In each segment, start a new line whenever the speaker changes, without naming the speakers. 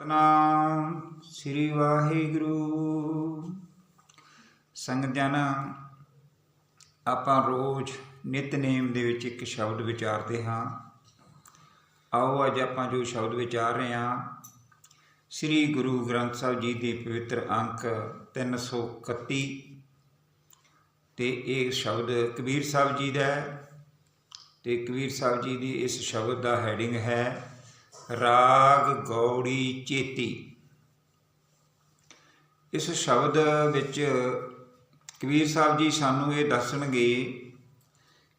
ਸਤਨਾਮ ਸ੍ਰੀ ਵਾਹਿਗੁਰੂ। ਸੰਗਤ ਜਨ ਆਪਾਂ ਰੋਜ਼ ਨਿਤਨੇਮ ਦੇ ਵਿੱਚ ਇੱਕ ਸ਼ਬਦ ਵਿਚਾਰਦੇ ਹਾਂ। ਆਓ ਅੱਜ ਆਪਾਂ ਜੋ ਸ਼ਬਦ ਵਿਚਾਰ ਰਹੇ ਹਾਂ, ਸ੍ਰੀ ਗੁਰੂ ਗ੍ਰੰਥ ਸਾਹਿਬ ਜੀ ਦੇ ਪਵਿੱਤਰ ਅੰਕ 331 ਤੇ ਇਹ ਸ਼ਬਦ ਕਬੀਰ ਸਾਹਿਬ ਜੀ ਦਾ ਹੈ ਤੇ ਕਬੀਰ ਸਾਹਿਬ ਜੀ ਦੀ ਇਸ ਸ਼ਬਦ ਦਾ ਹੈਡਿੰਗ ਹੈ ਰਾਗ ਗੌੜੀ ਚੇਤੀ। ਇਸ ਸ਼ਬਦ ਵਿੱਚ ਕਬੀਰ ਸਾਹਿਬ ਜੀ ਸਾਨੂੰ ਇਹ ਦੱਸਣਗੇ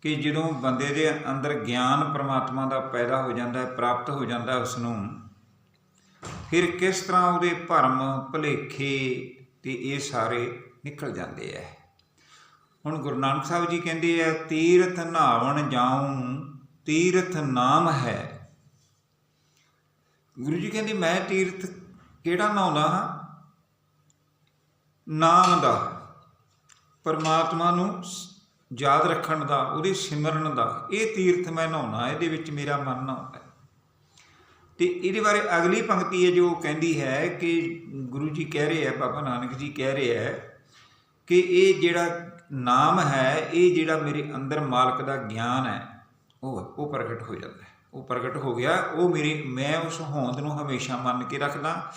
ਕਿ ਜਦੋਂ ਬੰਦੇ ਦੇ ਅੰਦਰ ਗਿਆਨ ਪ੍ਰਮਾਤਮਾ ਦਾ ਪੈਦਾ ਹੋ ਜਾਂਦਾ ਹੈ, ਪ੍ਰਾਪਤ ਹੋ ਜਾਂਦਾ ਹੈ ਉਸ ਨੂੰ ਫਿਰ ਕਿਸ ਤਰ੍ਹਾਂ ਉਹਦੇ ਭਰਮ, ਭੁਲੇਖੇ ਤੇ ਇਹ ਸਾਰੇ ਨਿਕਲ ਜਾਂਦੇ ਐ ਹੁਣ ਗੁਰੂ ਨਾਨਕ ਸਾਹਿਬ ਜੀ ਕਹਿੰਦੇ ਆ ਤੀਰਥ ਨਹਾਵਣ ਜਾਉਂ, ਤੀਰਥ ਨਾਮ ਹੈ। ਗੁਰੂ ਜੀ ਕਹਿੰਦੇ, ਮੈਂ ਤੀਰਥ ਕਿਹੜਾ ਨਹਾਉਂਦਾ ਹਾਂ ਨਾਮ ਦਾ, ਪਰਮਾਤਮਾ ਨੂੰ ਯਾਦ ਰੱਖਣ ਦਾ, ਉਹਦੇ ਸਿਮਰਨ ਦਾ, ਇਹ ਤੀਰਥ ਮੈਂ ਨਹਾਉਣਾ, ਇਹਦੇ ਵਿੱਚ ਮੇਰਾ ਮਨ ਨਹਾਉਂਦਾ ਹੈ। ਤੇ ਇਹਦੇ ਬਾਰੇ ਅਗਲੀ ਪੰਕਤੀ ਹੈ, ਜੋ ਕਹਿੰਦੀ ਹੈ ਕਿ ਗੁਰੂ ਜੀ ਕਹਿ ਰਹੇ ਹੈ, ਬਾਬਾ ਨਾਨਕ ਜੀ ਕਹਿ ਰਹੇ ਹੈ ਕਿ ਇਹ ਜਿਹੜਾ ਨਾਮ ਹੈ, ਇਹ ਜਿਹੜਾ ਮੇਰੇ ਅੰਦਰ ਮਾਲਕ ਦਾ ਗਿਆਨ ਹੈ, ਉਹ ਉਹ ਪ੍ਰਗਟ ਹੋ ਜਾਂਦਾ ਹੈ ਉਹ ਪ੍ਰਗਟ ਹੋ ਗਿਆ। ਉਹ ਮੇਰੇ, ਮੈਂ ਉਸ ਹੋਂਦ ਨੂੰ ਹਮੇਸ਼ਾ ਮੰਨ ਕੇ ਰੱਖਦਾ,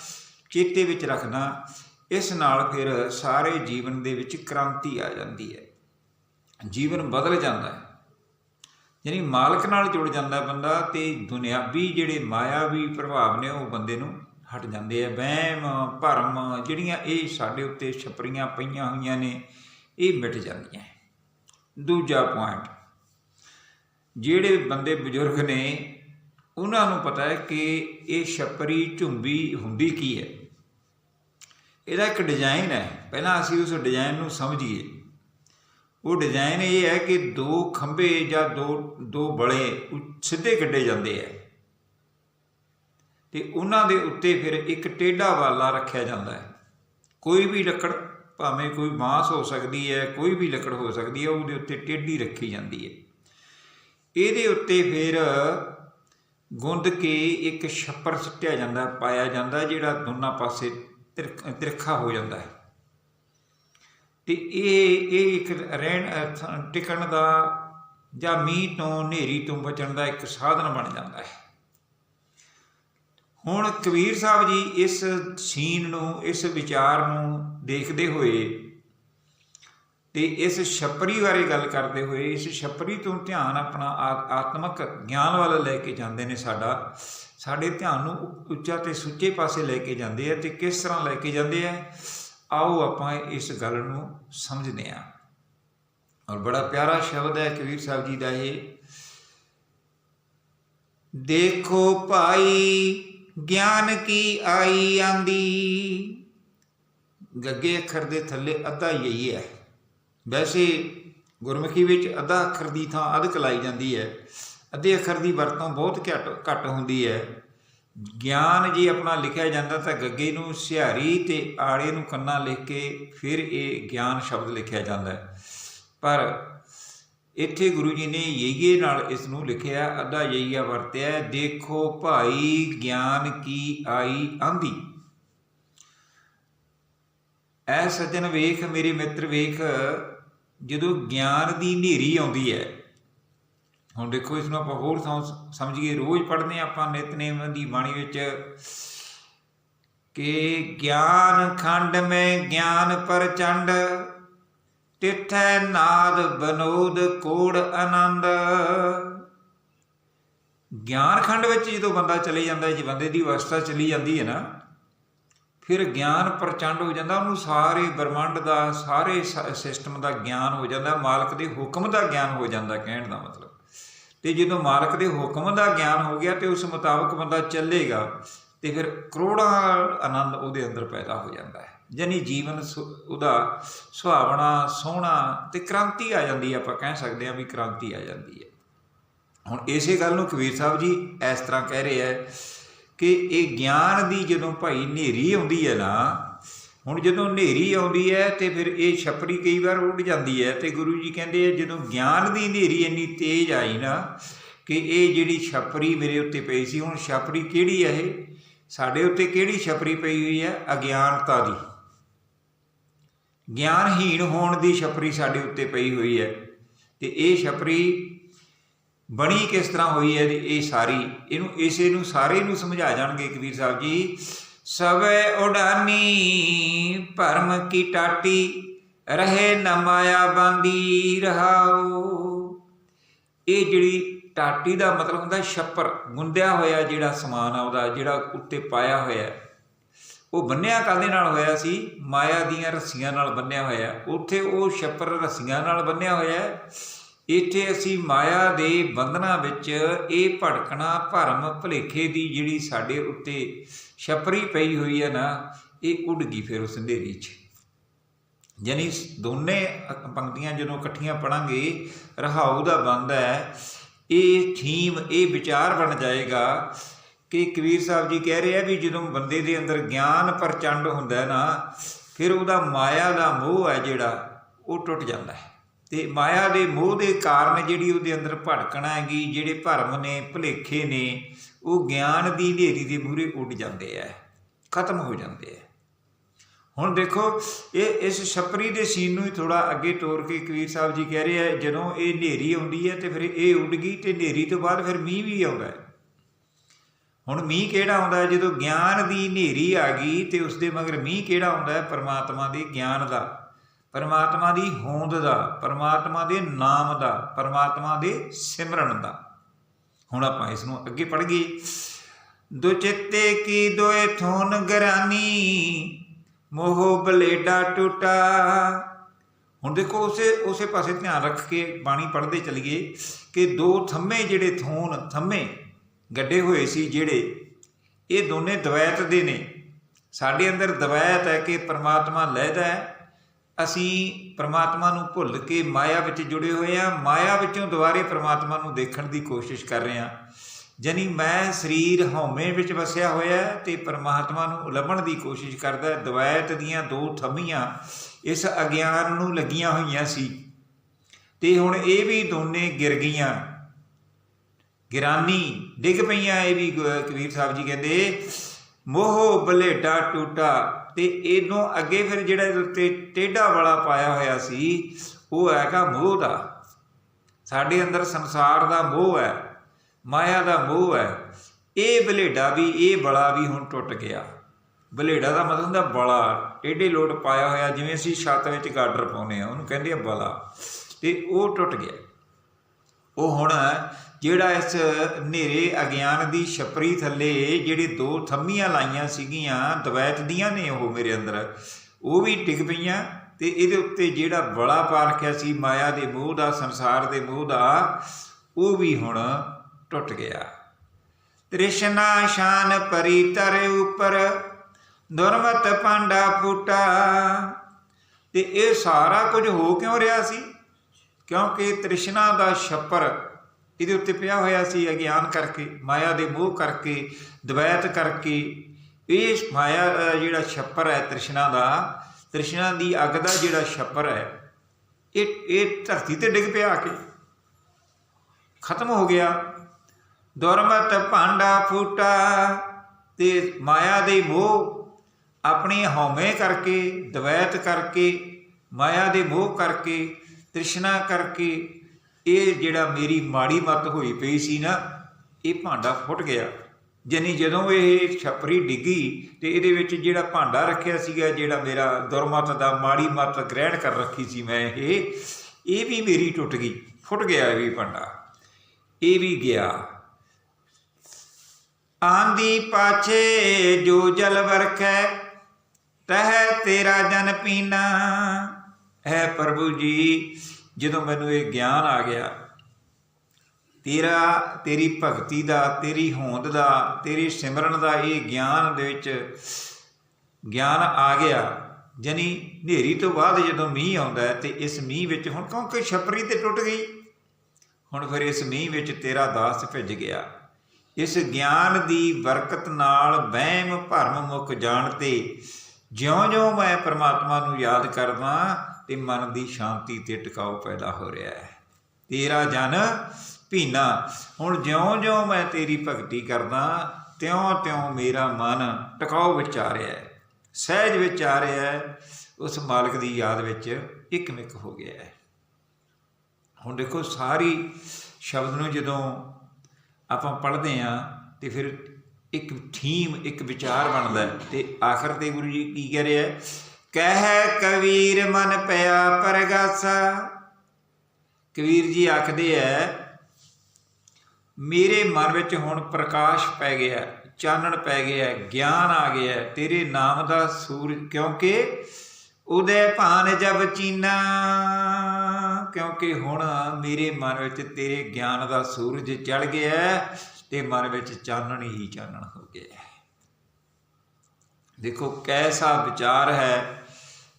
ਚੇਤੇ ਵਿੱਚ ਰੱਖਦਾ। ਇਸ ਨਾਲ ਫਿਰ ਸਾਰੇ ਜੀਵਨ ਦੇ ਵਿੱਚ ਕ੍ਰਾਂਤੀ ਆ ਜਾਂਦੀ ਹੈ। ਜੀਵਨ ਬਦਲ ਜਾਂਦਾ ਹੈ। ਯਾਨੀ ਮਾਲਕ ਨਾਲ ਜੁੜ ਜਾਂਦਾ ਬੰਦਾ ਤੇ ਦੁਨਿਆਵੀ ਜਿਹੜੇ ਮਾਇਆਵੀ ਪ੍ਰਭਾਵ ਨੇ ਉਹ ਬੰਦੇ ਨੂੰ ਹਟ ਜਾਂਦੇ ਆ। ਵਹਿਮ, ਭਰਮ ਜਿਹੜੀਆਂ ਇਹ ਸਾਡੇ ਉੱਤੇ ਛਪਰੀਆਂ ਪਈਆਂ ਹੋਈਆਂ ਨੇ, ਇਹ ਮਿਟ ਜਾਂਦੀਆਂ ਦੂਜਾ ਪੁਆਇੰਟ ਜਿਹੜੇ ਬੰਦੇ ਬਜ਼ੁਰਗ ਨੇ, ਉਹਨਾਂ ਨੂੰ ਪਤਾ ਹੈ ਕਿ ਇਹ ਛਪਰੀ ਝੁੰਬੀ ਹੁੰਦੀ ਕੀ ਹੈ। ਇਹਦਾ ਇੱਕ ਡਿਜ਼ਾਈਨ ਹੈ। ਪਹਿਲਾਂ ਅਸੀਂ ਉਸ ਡਿਜ਼ਾਈਨ ਨੂੰ ਸਮਝੀਏ। ਉਹ ਡਿਜ਼ਾਈਨ ਇਹ ਹੈ ਕਿ ਦੋ ਖੰਭੇ ਜਾਂ ਦੋ ਦੋ ਬਲੇ ਸਿੱਧੇ ਕੱਢੇ ਜਾਂਦੇ ਆ। ਤੇ ਉਹਨਾਂ ਦੇ ਉੱਤੇ ਫਿਰ ਇੱਕ ਟੇਢਾ ਵਾਲਾ ਰੱਖਿਆ ਜਾਂਦਾ ਹੈ। ਕੋਈ ਵੀ ਲੱਕੜ, ਭਾਵੇਂ ਕੋਈ ਬਾਂਸ ਹੋ ਸਕਦੀ ਹੈ, ਕੋਈ ਵੀ ਲੱਕੜ ਹੋ ਸਕਦੀ ਹੈ, ਉਹਦੇ ਉੱਤੇ ਟੇਢੀ ਰੱਖੀ ਜਾਂਦੀ ਹੈ। ਇਹਦੇ ਉੱਤੇ ਫਿਰ ਗੁੰਦ ਕੇ ਇੱਕ ਛੱਪਰ ਸਿੱਟਿਆ ਜਾਂਦਾ ਪਾਇਆ ਜਾਂਦਾ ਜਿਹੜਾ ਦੋਨਾਂ ਪਾਸੇ ਤਿਰਖ- ਤਿਰਖਾ ਹੋ ਜਾਂਦਾ ਹੈ। ਤੇ ਇਹ ਇਹ ਇੱਕ ਰਹਿਣ ਅ, ਟਿਕਣ ਦਾ ਜਾਂ ਮੀਂਹ ਤੋਂ ਹਨੇਰੀ ਤੋਂ ਬਚਣ ਦਾ ਇੱਕ ਸਾਧਨ ਬਣ ਜਾਂਦਾ ਹੈ। ਹੁਣ ਕਬੀਰ ਸਾਹਿਬ ਜੀ ਇਸ ਸੀਨ ਨੂੰ ਇਸ ਵਿਚਾਰ ਨੂੰ ਦੇਖਦੇ ਹੋਏ ਤੇ ਇਸ ਛਪਰੀ ਬਾਰੇ ਗੱਲ ਕਰਦੇ ਹੋਏ, ਇਸ ਛਪਰੀ ਤੋਂ ਧਿਆਨ ਆਪਣਾ ਆ- ਆਤਮਿਕ ਗਿਆਨ ਵੱਲ ਲੈ ਕੇ ਜਾਂਦੇ ਨੇ ਸਾਡਾ। ਸਾਡੇ ਧਿਆਨ ਨੂੰ ਉੱਚਾ ਤੇ ਸੁੱਚੇ ਪਾਸੇ ਲੈ ਕੇ ਜਾਂਦੇ ਆ ਤੇ ਕਿਸ ਤਰ੍ਹਾਂ ਲੈ ਕੇ ਜਾਂਦੇ ਆ? ਆਓ ਆਪਾਂ ਇਸ ਗੱਲ ਨੂੰ ਸਮਝਦੇ ਹਾਂ। ਔਰ ਬੜਾ ਪਿਆਰਾ ਸ਼ਬਦ ਹੈ ਕਬੀਰ ਸਾਹਿਬ ਜੀ ਦਾ ਇਹ। ਦੇਖੋ ਭਾਈ, ਗਿਆਨ ਕੀ ਆਈ ਆਂਦੀ? ਗੱਗੇ ਅੱਖਰ ਦੇ ਥੱਲੇ ਅੱਧਾ ਹੀ ਹੈ। ਵੈਸੇ ਗੁਰਮੁਖੀ ਵਿੱਚ ਅੱਧਾ ਅੱਖਰ ਦੀ ਥਾਂ ਅਧ ਕਲਾਈ ਜਾਂਦੀ ਹੈ। ਅੱਧੇ ਅੱਖਰ ਦੀ ਵਰਤੋਂ ਬਹੁਤ ਘੱਟ ਘੱਟ ਹੁੰਦੀ ਹੈ। ਗਿਆਨ ਜੇ ਆਪਣਾ ਲਿਖਿਆ ਜਾਂਦਾ ਤਾਂ ਗੱਗੇ ਨੂੰ ਸਿਹਾਰੀ ਤੇ ਆੜੇ ਨੂੰ ਕੰਨਾ ਲਿਖ ਕੇ ਫਿਰ ਇਹ ਗਿਆਨ ਸ਼ਬਦ ਲਿਖਿਆ ਜਾਂਦਾ ਹੈ। ਪਰ ਇੱਥੇ ਗੁਰੂ ਜੀ ਨੇ ਯਈਏ ਨਾਲ ਇਸ ਨੂੰ ਲਿਖਿਆ, ਅੱਧਾ ਯਈਆ ਵਰਤਿਆ ਦੇਖੋ ਭਾਈ ਗਿਆਨ ਕੀ ਆਈ ਆਂਦੀ। ਐ ਸੱਜਣ ਵੇਖ, ਮੇਰੇ ਮਿੱਤਰ ਵੇਖ ਜਦੋਂ ਗਿਆਨ ਦੀ ਹਨੇਰੀ ਆਉਂਦੀ ਹੈ, ਹੁਣ ਦੇਖੋ ਇਸ ਨੂੰ ਆਪਾਂ ਹੋਰ ਸਮ- ਸਮਝੀਏ। ਰੋਜ਼ ਪੜ੍ਹਦੇ ਹਾਂ ਆਪਾਂ ਨਿਤਨੇਮ ਦੀ ਬਾਣੀ ਵਿੱਚ ਕਿ ਗਿਆਨ ਖੰਡ ਮੈਂ ਗਿਆਨ ਪ੍ਰਚੰਡ, ਤਿੱਥੈ ਨਾਦ ਬਨੋਦ ਕੋੜ ਆਨੰਦ। ਗਿਆਨ ਖੰਡ ਵਿੱਚ ਜਦੋਂ ਬੰਦਾ ਚਲੇ ਜਾਂਦਾ ਹੈ, ਜੇ ਬੰਦੇ ਦੀ ਅਵਸਥਾ ਚਲੀ ਜਾਂਦੀ ਹੈ ਨਾ ਫਿਰ ਗਿਆਨ ਪ੍ਰਚੰਡ ਹੋ ਜਾਂਦਾ, ਉਹਨੂੰ ਸਾਰੇ ਬ੍ਰਹਮੰਡ ਦਾ, ਸਾਰੇ ਸਿਸਟਮ ਦਾ ਗਿਆਨ ਹੋ ਜਾਂਦਾ, ਮਾਲਕ ਦੇ ਹੁਕਮ ਦਾ ਗਿਆਨ ਹੋ ਜਾਂਦਾ ਕਹਿਣ ਦਾ ਮਤਲਬ। ਤੇ ਜਦੋਂ ਮਾਲਕ ਦੇ ਹੁਕਮ ਦਾ ਗਿਆਨ ਹੋ ਗਿਆ ਤੇ ਉਸ ਮੁਤਾਬਕ ਬੰਦਾ ਚੱਲੇਗਾ, ਤੇ ਫਿਰ ਕਰੋੜਾਂ ਆਨੰਦ ਉਹਦੇ ਅੰਦਰ ਪੈਦਾ ਹੋ ਜਾਂਦਾ ਹੈ। ਜਾਨੀ ਜੀਵਨ ਸੁ- ਉਹਦਾ ਸੁਹਾਵਣਾ, ਸੋਹਣਾ ਤੇ ਕ੍ਰਾਂਤੀ ਆ ਜਾਂਦੀ ਹੈ, ਆਪਾਂ ਕਹਿ ਸਕਦੇ ਹਾਂ ਵੀ ਕ੍ਰਾਂਤੀ ਆ ਜਾਂਦੀ ਹੈ। ਹੁਣ ਇਸੇ ਗੱਲ ਨੂੰ ਕਬੀਰ ਸਾਹਿਬ ਜੀ ਇਸ ਤਰ੍ਹਾਂ ਕਹਿ ਰਹੇ ਹੈ ਕਿ ਇਹ ਗਿਆਨ ਦੀ ਜਦੋਂ ਭਾਈ ਹਨੇਰੀ ਆਉਂਦੀ ਹੈ ਨਾ, ਹੁਣ ਜਦੋਂ ਹਨੇਰੀ ਆਉਂਦੀ ਹੈ ਤੇ ਫਿਰ ਇਹ ਛਪਰੀ ਕਈ ਵਾਰ ਉੱਡ ਜਾਂਦੀ ਹੈ ਤੇ ਗੁਰੂ ਜੀ ਕਹਿੰਦੇ ਆ, ਜਦੋਂ ਗਿਆਨ ਦੀ ਹਨੇਰੀ ਇੰਨੀ ਤੇਜ਼ ਆਈ ਨਾ ਕਿ ਇਹ ਜਿਹੜੀ ਛਪਰੀ ਮੇਰੇ ਉੱਤੇ ਪਈ ਸੀ, ਹੁਣ ਛਪਰੀ ਕਿਹੜੀ ਹੈ ਇਹ? ਸਾਡੇ ਉੱਤੇ ਕਿਹੜੀ ਛਪਰੀ ਪਈ ਹੋਈ ਹੈ? ਅਗਿਆਨਤਾ ਦੀ। ਗਿਆਨਹੀਣ ਹੋਣ ਦੀ ਛਪਰੀ ਸਾਡੇ ਉੱਤੇ ਪਈ ਹੋਈ ਹੈ ਤੇ ਇਹ ਛਪਰੀ ਬਣੀ ਕਿਸ ਤਰ੍ਹਾਂ ਹੋਈ ਹੈ ਇਹ ਸਾਰੀ, ਇਹਨੂੰ, ਇਸੇ ਨੂੰ ਸਾਰੇ ਨੂੰ ਸਮਝਾ ਜਾਣਗੇ ਕਬੀਰ ਸਾਹਿਬ ਜੀ। ਸਵੇ ਉਡਾਨੀ ਭਰਮ ਕੀ ਟਾਟੀ, ਰਹੇ ਨਾ ਮਾਇਆ ਬਾਂਦੀ ਰਹਾਓ ਇਹ ਜਿਹੜੀ ਟਾਟੀ ਦਾ ਮਤਲਬ ਹੁੰਦਾ ਛੱਪਰ, ਗੁੰਦਿਆ ਹੋਇਆ ਜਿਹੜਾ ਸਮਾਨ ਆ ਉਹਦਾ, ਜਿਹੜਾ ਉੱਤੇ ਪਾਇਆ ਹੋਇਆ। ਉਹ ਬੰਨਿਆ ਕਾਹਦੇ ਨਾਲ ਹੋਇਆ ਸੀ? ਮਾਇਆ ਦੀਆਂ ਰੱਸੀਆਂ ਨਾਲ ਬੰਨਿਆ ਹੋਇਆ। ਉੱਥੇ ਉਹ ਛੱਪਰ ਰੱਸੀਆਂ ਨਾਲ ਬੰਨਿਆ ਹੋਇਆ। ਇੱਥੇ ਅਸੀਂ ਮਾਇਆ ਦੇ ਬੰਧਨਾਂ ਵਿੱਚ ਇਹ ਭੜਕਣਾ ਭਰਮ ਭਲੇਖੇ ਦੀ ਜਿਹੜੀ ਸਾਡੇ ਉੱਤੇ ਛਪਰੀ ਪਈ ਹੋਈ ਹੈ ਨਾ, ਇਹ ਉੱਡ ਗਈ ਫਿਰ ਉਸ ਅੰਧੇਰੀ 'ਚ। ਯਾਨੀ ਦੋਨੇ ਪੰਕਤੀਆਂ ਜਦੋਂ ਇਕੱਠੀਆਂ ਪੜਾਂਗੇ ਰਹਾਉ ਦਾ ਬੰਦ ਹੈ, ਇਹ ਥੀਮ, ਇਹ ਵਿਚਾਰ ਬਣ ਜਾਏਗਾ ਕਿ ਕਬੀਰ ਸਾਹਿਬ ਜੀ ਕਹਿ ਰਹੇ ਆ ਵੀ ਜਦੋਂ ਬੰਦੇ ਦੇ ਅੰਦਰ ਗਿਆਨ ਪ੍ਰਚੰਡ ਹੁੰਦਾ ਹੈ ਨਾ, ਫਿਰ ਉਹਦਾ ਮਾਇਆ ਦਾ ਮੋਹ ਹੈ ਜਿਹੜਾ, ਉਹ ਟੁੱਟ ਜਾਂਦਾ ਹੈ। ਤੇ ਮਾਇਆ ਦੇ ਮੋਹ ਦੇ ਕਾਰਨ ਜਿਹੜੀ ਉਹਦੇ ਅੰਦਰ ਭਟਕਣਾ ਹੈਗੀ, ਜਿਹੜੇ ਭਰਮ ਨੇ, ਭੁਲੇਖੇ ਨੇ, ਉਹ ਗਿਆਨ ਦੀ ਹਨੇਰੀ ਦੇ ਮੂਹਰੇ ਉੱਡ ਜਾਂਦੇ ਆ, ਖਤਮ ਹੋ ਜਾਂਦੇ ਆ। ਹੁਣ ਦੇਖੋ, ਇਹ ਇਸ ਛਪਰੀ ਦੇ ਸੀਨ ਨੂੰ ਹੀ ਥੋੜਾ ਅੱਗੇ ਤੋਰ ਕੇ ਕਬੀਰ ਸਾਹਿਬ ਜੀ ਕਹਿ ਰਹੇ ਆ, ਜਦੋਂ ਇਹ ਹਨੇਰੀ ਆਉਂਦੀ ਹੈ ਤੇ ਫਿਰ ਇਹ ਉੱਡ ਗਈ ਤੇ ਹਨੇਰੀ ਤੋਂ ਬਾਅਦ ਫਿਰ ਮੀਂਹ ਵੀ ਆਉਂਦਾ ਹੈ। ਹੁਣ ਮੀਂਹ ਕਿਹੜਾ ਆਉਂਦਾ ਜਦੋਂ ਗਿਆਨ ਦੀ ਹਨੇਰੀ ਆ ਗਈ ਤੇ ਉਸ ਦੇ ਮਗਰ ਮੀਂਹ ਕਿਹੜਾ ਆਉਂਦਾ ਹੈ? ਪਰਮਾਤਮਾ ਦੇ ਗਿਆਨ ਦਾ। ਪਰਮਾਤਮਾ ਦੀ ਹੋਂਦ ਦਾ, ਪਰਮਾਤਮਾ ਦੇ ਨਾਮ ਦਾ, ਪਰਮਾਤਮਾ ਦੇ ਸਿਮਰਨ ਦਾ। ਹੁਣ ਆਪਾਂ ਇਸ ਨੂੰ ਅੱਗੇ ਪੜ੍ਹੀਏ ਦੁਚਿੱਤੇ ਕੀ ਦੋਏ ਥੋਨ ਗਰਾਨੀ, ਮੋਹ ਬਲੇਡਾ ਟੁੱਟਾ। ਹੁਣ ਦੇਖੋ ਉਸੇ ਉਸੇ ਪਾਸੇ ਧਿਆਨ ਰੱਖ ਕੇ ਬਾਣੀ ਪੜ੍ਹਦੇ ਚਲੀਏ ਕਿ ਦੋ ਥੰਮੇ ਜਿਹੜੇ ਥੋਨ, ਥੰਮੇ ਗੱਡੇ ਹੋਏ ਸੀ ਜਿਹੜੇ ਇਹ ਦੋਨੇ ਦਵੈਤ ਦੇ ਨੇ। ਸਾਡੇ ਅੰਦਰ ਦਵੈਤ ਹੈ ਕਿ ਪ੍ਰਮਾਤਮਾ ਲੈਦਾ ਹੈ ਅਸੀਂ ਪ੍ਰਮਾਤਮਾ ਨੂੰ ਭੁੱਲ ਕੇ ਮਾਇਆ ਵਿੱਚ ਜੁੜੇ ਹੋਏ ਆ ਮਾਇਆ ਵਿੱਚੋਂ ਦੁਬਾਰੇ ਪ੍ਰਮਾਤਮਾ ਨੂੰ ਦੇਖਣ ਦੀ ਕੋਸ਼ਿਸ਼ ਕਰ ਰਹੇ ਆ ਜਾਨੀ ਮੈਂ ਸਰੀਰ ਹਉਮੈ ਵਿੱਚ ਵਸਿਆ ਹੋਇਆ ਹੈ ਤੇ ਪਰਮਾਤਮਾ ਨੂੰ ਲੱਭਣ ਦੀ ਕੋਸ਼ਿਸ਼ ਕਰਦਾ ਹੈ। ਦਵੈਤ ਦੀਆਂ ਦੋ ਥੰਮੀਆਂ ਇਸ ਅਗਿਆਨ ਨੂੰ ਲੱਗੀਆਂ ਹੋਈਆਂ ਸੀ। ਤੇ ਹੁਣ ਇਹ ਵੀ ਦੋਨੇ ਗਿਰ ਗਈਆਂ। ਗਿਰਾਨੀ ਡਿੱਗ ਪਈਆਂ। ਇਹ ਵੀ ਗ- ਕਬੀਰ ਸਾਹਿਬ ਜੀ ਕਹਿੰਦੇ ਮੋਹ ਬਲੇਟਾ ਟੂਟਾ ਤੇ ਇਹਨੂੰ ਅੱਗੇ ਫਿਰ ਜਿਹੜਾ ਇਹਦੇ ਉੱਤੇ ਟੇਢਾ ਵਾਲਾ ਪਾਇਆ ਹੋਇਆ ਸੀ, ਉਹ ਹੈਗਾ ਮੋਹ ਦਾ। ਸਾਡੇ ਅੰਦਰ ਸੰਸਾਰ ਦਾ ਮੋਹ ਹੈ, ਮਾਇਆ ਦਾ ਮੋਹ ਹੈ। ਇਹ ਬਲੇਡਾ ਵੀ, ਇਹ ਬਲਾ ਵੀ ਹੁਣ ਟੁੱਟ ਗਿਆ। ਬਲੇੜਾ ਦਾ ਮਤਲਬ ਹੁੰਦਾ ਬਲਾ, ਟੇਢੇ ਲੋਟ ਪਾਇਆ ਹੋਇਆ, ਜਿਵੇਂ ਅਸੀਂ ਛੱਤ ਵਿੱਚ ਗਾਡਰ ਪਾਉਨੇ ਆ ਉਹਨੂੰ ਕਹਿੰਦੇ ਆ ਬਲਾ। ਤੇ ਉਹ ਟੁੱਟ ਗਿਆ। ਉਹ ਹੁਣ ਜਿਹੜਾ ਇਸ ਹਨੇਰੇ ਅਗਿਆਨ ਦੀ ਛਪਰੀ ਥੱਲੇ ਜਿਹੜੇ ਦੋ ਥੰਮੀਆਂ ਲਾਈਆਂ ਸੀਗੀਆਂ ਦਵੈਤ ਦੀਆਂ ਨੇ ਉਹ ਮੇਰੇ ਅੰਦਰ, ਉਹ ਵੀ ਡਿੱਗ ਪਈਆਂ ਤੇ ਇਹਦੇ ਉੱਤੇ ਜਿਹੜਾ ਬੜਾ ਪਾ ਰੱਖਿਆ ਸੀ ਮਾਇਆ ਦੇ ਮੋਹ ਦਾ, ਸੰਸਾਰ ਦੇ ਮੋਹ ਦਾ, ਉਹ ਵੀ ਹੁਣ ਟੁੱਟ ਗਿਆ। ਤ੍ਰਿਸ਼ਨਾ ਸ਼ਾਨ ਪਰੀ ਤਰ ਉਪਰ, ਦੁਰਮਤ ਪਾਂਡਾ ਫੂਟਾ, ਤੇ ਇਹ ਸਾਰਾ ਕੁਝ ਹੋ ਕਿਉਂ ਰਿਹਾ ਸੀ? ਕਿਉਂਕਿ ਤ੍ਰਿਸ਼ਨਾ ਦਾ ਛੱਪਰ ਇਹਦੇ ਉੱਤੇ ਪਿਆ ਹੋਇਆ ਸੀ ਅਗਿਆਨ ਕਰਕੇ ਮਾਇਆ ਦੇ ਮੋਹ ਕਰਕੇ ਦਵੈਤ ਕਰਕੇ। ਇਹ ਮਾਇਆ ਅ, ਜਿਹੜਾ ਛੱਪਰ ਹੈ ਤ੍ਰਿਸ਼ਨਾ ਦਾ ਤ੍ਰਿਸ਼ਨਾ ਦੀ ਅੱਗ ਦਾ ਜਿਹੜਾ ਛੱਪਰ ਹੈ ਇਹ ਇਹ ਧਰਤੀ ਤੇ ਡਿੱਗ ਪਿਆ ਕੇ। ਖਤਮ ਹੋ ਗਿਆ। ਦੁਰਮਤ ਭਾਂਡਾ ਫੂਟਾ ਤੇ ਮਾਇਆ ਦੇ ਮੋਹ ਆਪਣੇ ਹਉਮੈ ਕਰਕੇ ਦਵੈਤ ਕਰਕੇ ਮਾਇਆ ਦੇ ਮੋਹ ਕਰਕੇ ਤ੍ਰਿਸ਼ਨਾ ਕਰਕੇ ਇਹ ਜਿਹੜਾ ਮੇਰੀ ਮਾੜੀ ਮਤ ਹੋਈ ਪਈ ਸੀ ਨਾ, ਇਹ ਭਾਂਡਾ ਫੁੱਟ ਗਿਆ। ਜਾਨੀ ਜਦੋਂ ਇਹ ਛਪਰੀ ਡਿੱਗੀ ਤੇ ਇਹਦੇ ਵਿੱਚ ਜਿਹੜਾ ਭਾਂਡਾ ਰੱਖਿਆ ਸੀਗਾ, ਜਿਹੜਾ ਮੇਰਾ ਦੁਰਮਤ ਦਾ ਮਾੜੀ ਮਤ ਗ੍ਰਹਿਣ ਕਰ ਰੱਖੀ ਸੀ ਮੈਂ ਇਹ ਇਹ ਵੀ ਮੇਰੀ ਟੁੱਟ ਗਈ, ਫੁੱਟ ਗਿਆ ਇਹ ਵੀ ਭਾਂਡਾ। ਇਹ ਵੀ ਗਿਆ। ਆਂਦੀ ਪਾਛੇ ਜੋ ਜਲ ਵਰਖੈ, ਤਹ ਤੇਰਾ ਜਨ ਪੀਨਾ। ਹੈ ਪ੍ਰਭੂ ਜੀ, ਜਦੋਂ ਮੈਨੂੰ ਇਹ ਗਿਆਨ ਆ ਗਿਆ, ਤੇਰਾ, ਤੇਰੀ ਭਗਤੀ ਦਾ, ਤੇਰੀ ਹੋਂਦ ਦਾ, ਤੇਰੀ ਸਿਮਰਨ ਦਾ ਇਹ ਗਿਆਨ ਦੇ ਵਿੱਚ ਗਿਆਨ ਆ ਗਿਆ ਜਨੀ ਹਨੇਰੀ ਤੋਂ ਬਾਅਦ ਜਦੋਂ ਮੀਂਹ ਆਉਂਦਾ ਹੈ ਤੇ ਇਸ ਮੀਂਹ ਵਿੱਚ ਹੁਣ ਕਿਉਂਕਿ ਛਪਰੀ ਤੇ ਟੁੱਟ ਗਈ, ਹੁਣ ਫਿਰ ਇਸ ਮੀਂਹ ਵਿੱਚ ਤੇਰਾ ਦਾਸ ਭਿੱਜ ਗਿਆ। ਇਸ ਗਿਆਨ ਦੀ ਬਰਕਤ ਨਾਲ ਵਹਿਮ ਭਰਮ ਮੁੱਕ ਜਾਣ ਤੇ ਜਿਉਂ-ਜਿਉਂ ਮੈਂ ਪ੍ਰਮਾਤਮਾ ਨੂੰ ਯਾਦ ਕਰਦਾ ਤੇ ਮਨ ਦੀ ਸ਼ਾਂਤੀ ਤੇ ਟਿਕਾਓ ਪੈਦਾ ਹੋ ਰਿਹਾ ਹੈ। ਤੇਰਾ ਜਨ ਭੀਨਾ, ਹੁਣ ਜਿਉਂ-ਜਿਉਂ ਮੈਂ ਤੇਰੀ ਭਗਤੀ ਕਰਦਾ, ਤਿਉਂ-ਤਿਉਂ ਮੇਰਾ ਮਨ ਟਿਕਾਉ ਵਿੱਚ ਆ ਰਿਹਾ ਹੈ। ਸਹਿਜ ਵਿੱਚ ਆ ਰਿਹਾ ਹੈ। ਉਸ ਮਾਲਕ ਦੀ ਯਾਦ ਵਿੱਚ ਇੱਕਮਿਕ ਹੋ ਗਿਆ ਹੈ। ਹੁਣ ਦੇਖੋ, ਸਾਰੀ ਸ਼ਬਦ ਨੂੰ ਜਦੋਂ ਆਪਾਂ ਪੜ੍ਹਦੇ ਹਾਂ, ਤੇ ਫਿਰ ਇੱਕ ਥੀਮ, ਇੱਕ ਵਿਚਾਰ ਬਣਦਾ ਹੈ। ਤੇ ਆਖਰ ਤੇ ਗੁਰੂ ਜੀ ਕੀ ਕਹਿ ਰਿਹਾ ਕਹਿ ਕਬੀਰ ਮਨ ਪਿਆ ਪਰਗਾਸਾ। ਕਬੀਰ ਜੀ ਆਖਦੇ ਐ, ਮੇਰੇ ਮਨ ਵਿੱਚ ਹੁਣ ਪ੍ਰਕਾਸ਼ ਪੈ ਗਿਆ, ਚਾਨਣ ਪੈ ਗਿਆ, ਗਿਆਨ ਆ ਗਿਆ। ਤੇਰੇ ਨਾਮ ਦਾ ਸੂਰਜ ਕਿਉਂਕਿ ਉਦੈ ਭਾਨ ਜਬ ਚੀਨਾ। ਕਿਉਂਕਿ ਹੁਣ ਮੇਰੇ ਮਨ ਵਿੱਚ ਤੇਰੇ ਗਿਆਨ ਦਾ ਸੂਰਜ ਚੜ ਗਿਆ ਤੇ ਮਨ ਵਿੱਚ ਚਾਨਣ ਹੀ ਚਾਨਣ ਹੋ ਗਿਆ। ਹੈ। ਦੇਖੋ, ਕੈਸਾ ਵਿਚਾਰ ਹੈ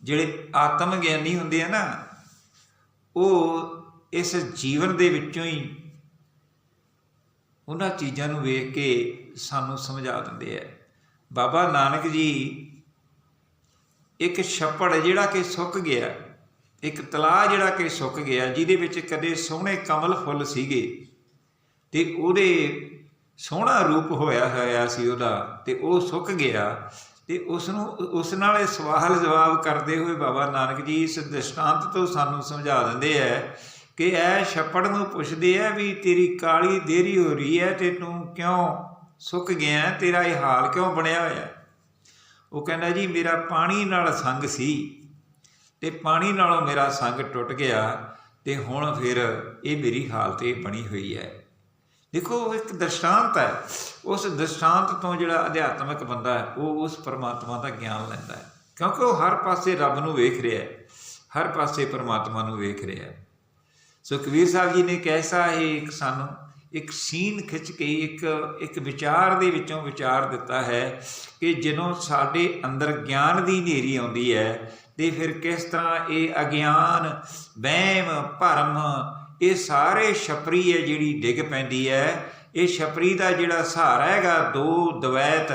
ਜਿਹੜੇ ਆਤਮ ਗਿਆਨੀ ਹੁੰਦੇ ਆ ਨਾ, ਉਹ ਇਸ ਜੀਵਨ ਦੇ ਵਿੱਚੋਂ ਹੀ ਉਹਨਾਂ ਚੀਜ਼ਾਂ ਨੂੰ ਵੇਖ ਕੇ ਸਾਨੂੰ ਸਮਝਾ ਦਿੰਦੇ ਆ। ਬਾਬਾ ਨਾਨਕ ਜੀ ਇੱਕ ਛੱਪੜ ਜਿਹੜਾ ਕਿ ਸੁੱਕ ਗਿਆ, ਇੱਕ ਤਲਾਅ ਜਿਹੜਾ ਕਿ ਸੁੱਕ ਗਿਆ, ਜਿਹਦੇ ਵਿੱਚ ਕਦੇ ਸੋਹਣੇ ਕਮਲ ਫੁੱਲ ਸੀਗੇ ਤੇ ਉਹਦੇ ਸੋਹਣਾ ਰੂਪ ਹੋਇਆ ਹੋਇਆ ਸੀ ਉਹਦਾ ਤੇ ਉਹ ਸੁੱਕ ਗਿਆ। ਤੇ ਉਸ ਨੂੰ ਉਸ ਨਾਲ ਇਹ ਸਵਾਲ ਜਵਾਬ ਕਰਦੇ ਹੋਏ ਬਾਬਾ ਨਾਨਕ ਜੀ ਇਸ ਦ੍ਰਿਸ਼ਟਾਂਤ ਤੋਂ ਸਾਨੂੰ ਸਮਝਾ ਦਿੰਦੇ ਐ ਕਿ ਇਹ ਛੱਪੜ ਨੂੰ ਪੁੱਛਦੇ ਐ ਵੀ ਤੇਰੀ ਕਾਲੀ ਦੇਰੀ ਹੋ ਰਹੀ ਐ ਤੇ ਤੂੰ ਕਿਉਂ ਸੁੱਕ ਗਿਆ ਤੇਰਾ ਇਹ ਹਾਲ ਕਿਉਂ ਬਣਿਆ ਹੋਇਆ ਉਹ ਕਹਿੰਦਾ ਜੀ, ਮੇਰਾ ਪਾਣੀ ਨਾਲ ਸੰਗ ਸੀ ਤੇ ਪਾਣੀ ਨਾਲੋਂ ਮੇਰਾ ਸੰਗ ਟੁੱਟ ਗਿਆ ਤੇ ਹੁਣ ਫਿਰ ਇਹ ਮੇਰੀ ਹਾਲਤ ਇਹ ਬਣੀ ਹੋਈ ਹੈ ਦੇਖੋ, ਉਹ ਇੱਕ ਦ੍ਰਿਸ਼ਟਾਂਤ ਹੈ। ਉਸ ਦ੍ਰਿਸ਼ਟਾਂਤ ਤੋਂ ਜਿਹੜਾ ਅਧਿਆਤਮਿਕ ਬੰਦਾ ਹੈ, ਉਹ ਉਸ ਪਰਮਾਤਮਾ ਦਾ ਗਿਆਨ ਲੈਂਦਾ ਹੈ। ਕਿਉਂਕਿ ਉਹ ਹਰ ਪਾਸੇ ਰੱਬ ਨੂੰ ਵੇਖ ਰਿਹਾ ਹੈ। ਹਰ ਪਾਸੇ ਪਰਮਾਤਮਾ ਨੂੰ ਵੇਖ ਰਿਹਾ ਹੈ। ਸੋ ਕਬੀਰ ਸਾਹਿਬ ਜੀ ਨੇ ਕੈਸਾ ਇਹ ਇੱਕ ਸਾਨੂੰ ਇੱਕ ਸੀਨ ਖਿੱਚ ਕੇ, ਇੱਕ ਇੱਕ ਵਿਚਾਰ ਦੇ ਵਿੱਚੋਂ ਵਿਚਾਰ ਦਿੱਤਾ ਹੈ ਕਿ ਜਦੋਂ ਸਾਡੇ ਅੰਦਰ ਗਿਆਨ ਦੀ ਹਨੇਰੀ ਆਉਂਦੀ ਹੈ, ਤੇ ਫਿਰ ਕਿਸ ਤਰ੍ਹਾਂ ਇਹ ਅਗਿਆਨ, ਵਹਿਮ, ਭਰਮ ਇਹ ਸਾਰੇ ਛਪਰੀ ਹੈ ਜਿਹੜੀ ਡਿੱਗ ਪੈਂਦੀ ਹੈ। ਇਹ ਛਪਰੀ ਦਾ ਜਿਹੜਾ ਸਹਾਰਾ ਹੈਗਾ, ਦੋ ਦਵੈਤ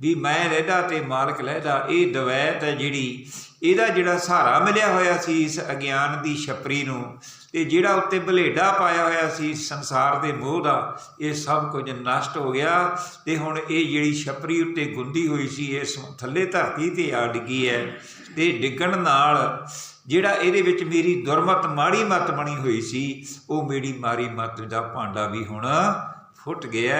ਵੀ ਮੈਂ ਰਹਿਦਾ ਤੇ ਮਾਲਕ ਲਹਿਦਾ ਇਹ ਦਵੈਤ ਹੈ ਜਿਹੜੀ, ਇਹਦਾ ਜਿਹੜਾ ਸਹਾਰਾ ਮਿਲਿਆ ਹੋਇਆ ਸੀ ਇਸ ਅਗਿਆਨ ਦੀ ਛਪਰੀ ਨੂੰ ਤੇ ਜਿਹੜਾ ਉੱਤੇ ਬਲੇਡਾ ਪਾਇਆ ਹੋਇਆ ਸੀ ਸੰਸਾਰ ਦੇ ਮੋਹ ਦਾ, ਇਹ ਸਭ ਕੁਝ ਨਸ਼ਟ ਹੋ ਗਿਆ ਤੇ ਹੁਣ ਇਹ ਜਿਹੜੀ ਛਪਰੀ ਉੱਤੇ ਗੁੰਦੀ ਹੋਈ ਸੀ, ਇਸ ਥੱਲੇ ਧਰਤੀ ਤੇ ਆ ਡਿੱਗੀ ਹੈ ਤੇ ਡਿੱਗਣ ਨਾਲ ਜਿਹੜਾ ਇਹਦੇ ਵਿੱਚ ਮੇਰੀ ਦੁਰਮਤ ਮਾੜੀ ਮਤ ਬਣੀ ਹੋਈ ਸੀ, ਉਹ ਮੇਰੀ ਮਾਰੀ ਮਤ ਦਾ ਭਾਂਡਾ ਵੀ ਹੁਣ ਫੁੱਟ ਗਿਆ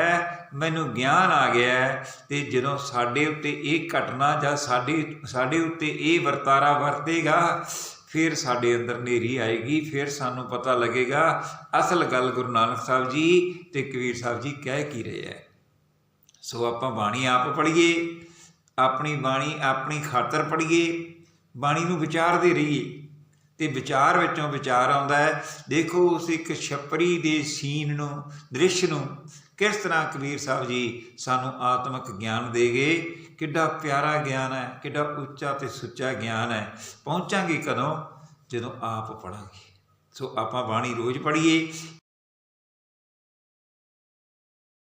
ਮੈਨੂੰ ਗਿਆਨ ਆ ਗਿਆ ਹੈ ਤੇ ਜਦੋਂ ਸਾਡੇ ਉੱਤੇ ਇਹ ਘਟਨਾ ਜਾਂ ਸਾਡੇ ਸਾਡੇ ਉੱਤੇ ਇਹ ਵਰਤਾਰਾ ਵਰਤੇਗਾ, ਫਿਰ ਸਾਡੇ ਅੰਦਰ ਨੇਰੀ ਆਏਗੀ, ਫਿਰ ਸਾਨੂੰ ਪਤਾ ਲੱਗੇਗਾ ਅਸਲ ਗੱਲ ਗੁਰੂ ਨਾਨਕ ਸਾਹਿਬ ਜੀ ਤੇ ਕਬੀਰ ਸਾਹਿਬ ਜੀ ਕਹਿ ਕੀ ਰਹੇ ਹੈ। ਸੋ ਆਪਾਂ ਬਾਣੀ ਆਪ ਪੜ੍ਹੀਏ, ਆਪਣੀ ਬਾਣੀ ਆਪਣੀ ਖਾਤਰ ਪੜ੍ਹੀਏ ਬਾਣੀ ਨੂੰ ਵਿਚਾਰਦੇ ਰਹੀਏ ਤੇ ਵਿਚਾਰ ਵਿੱਚੋਂ ਵਿਚਾਰ ਆਉਂਦਾ ਹੈ। ਦੇਖੋ ਉਸ ਇੱਕ ਛਪਰੀ ਦੇ ਸੀਨ ਨੂੰ, ਦ੍ਰਿਸ਼ ਨੂੰ ਕਿਸ ਤਰ੍ਹਾਂ ਕਬੀਰ ਸਾਹਿਬ ਜੀ ਸਾਨੂੰ ਆਤਮਿਕ ਗਿਆਨ ਦੇਗੇ। ਕਿੱਡਾ ਪਿਆਰਾ ਗਿਆਨ ਹੈ, ਕਿੱਡਾ ਉੱਚਾ ਤੇ ਸੁੱਚਾ ਗਿਆਨ ਹੈ। ਪਹੁੰਚਾਂਗੇ ਕਦੋਂ? ਜਦੋਂ ਆਪ ਪੜਾਂਗੇ। ਸੋ ਆਪਾਂ ਬਾਣੀ ਰੋਜ਼ ਪੜ੍ਹੀਏ।